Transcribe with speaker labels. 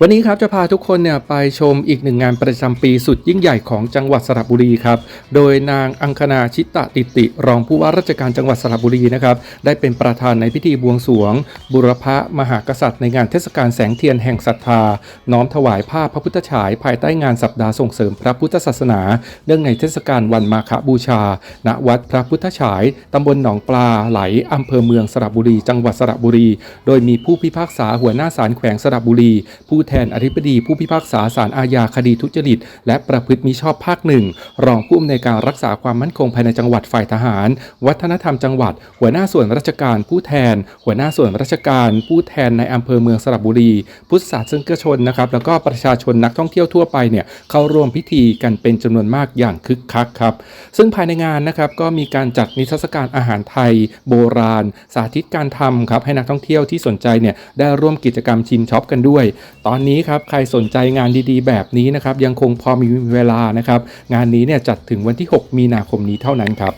Speaker 1: วันนี้ครับจะพาทุกคนเนี่ยไปชมอีกหนึ่งงานประจำปีสุดยิ่งใหญ่ของจังหวัดสระบุรีครับ โดยนางอังคณาชิตตติติ รองผู้ว่าราชการจังหวัดสระบุรีนะครับได้เป็นประธานในพิธีบวงสวง บุรพมหากษัตริย์ในงานเทศกาลแสงเทียนแห่งศรัทธา น้อมถวายภาพพระพุทธฉายภายใต้งานสัปดาห์ส่งเสริมพระพุทธศาสนา เนื่องในเทศกาลวันมาฆบูชา ณวัดพระพุทธฉายตำบลหนองปลาไหลอำเภอเมืองสระบุรี จังหวัดสระบุรี โดยมีผู้พิพากษาหัวหน้าศาลแขวงสระบุรีผู้แทนอธิบดีผู้พิพากษาศาลอาญาคดีทุจริต และประพฤติมิชอบภาคหนึ่งรองผู้อำนวยการรักษาความมั่นคงภายในจังหวัดฝ่ายทหาร วัฒนธรรมจังหวัด หัวหน้าส่วนราชการผู้แทน หัวหน้าส่วนราชการ ผู้แทนในอำเภอเมืองสระบุรี พุทธศาสนิกชนนะครับแล้วก็ประชาชนนักท่องเที่ยวทั่วไปเนี่ยเข้าร่วมพิธีกันเป็นจำนวนมากอย่างคึกคักครับซึ่งภายในงานนะครับก็มีการจัดนิทรรศการอาหารไทย โบราณ สาธิตการทำครับให้นักท่องเที่ยวที่สนใจเนี่ยได้ร่วมกิจกรรมชิมช็อปกันด้วย ตอนนี้ครับใครสนใจงานดีๆ แบบนี้นะครับยังคงพอมีเวลานะครับงานนี้เนี่ยจัดถึงวันที่ 6 มีนาคมนี้เท่านั้นครับ